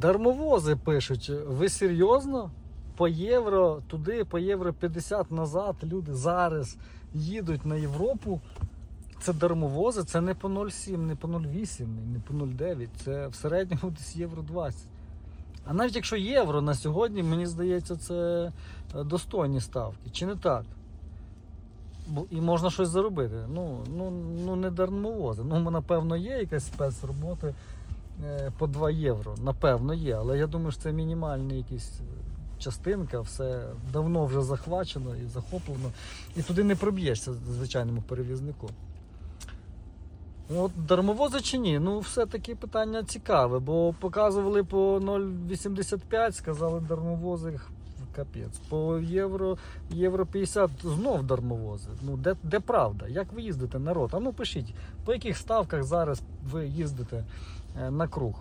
Дармовози пишуть, ви серйозно? По євро туди, по євро 50 назад люди зараз їдуть на Європу. Це дармовози, це не по 0,7, не по 0,8, не по 0,9, це в середньому десь євро 20. А навіть якщо євро на сьогодні, мені здається, це е, достойні ставки. Чи не так? І можна щось заробити. Ну, ну, ну не дармовози. Ну, напевно, є якась спецробота по 2 євро. Напевно, є. Але я думаю, що це мінімальна якась е, частинка, все давно вже захвачено і захоплено. І туди не проб'єшся звичайному перевізнику. От дармовози чи ні? Ну, все-таки питання цікаве, бо показували по 0,85, сказали дармовози капець. По євро, євро 50 знов дармовози. Ну, де, де правда? Як ви їздите, народ? А ну пишіть, по яких ставках зараз ви їздите е, на круг?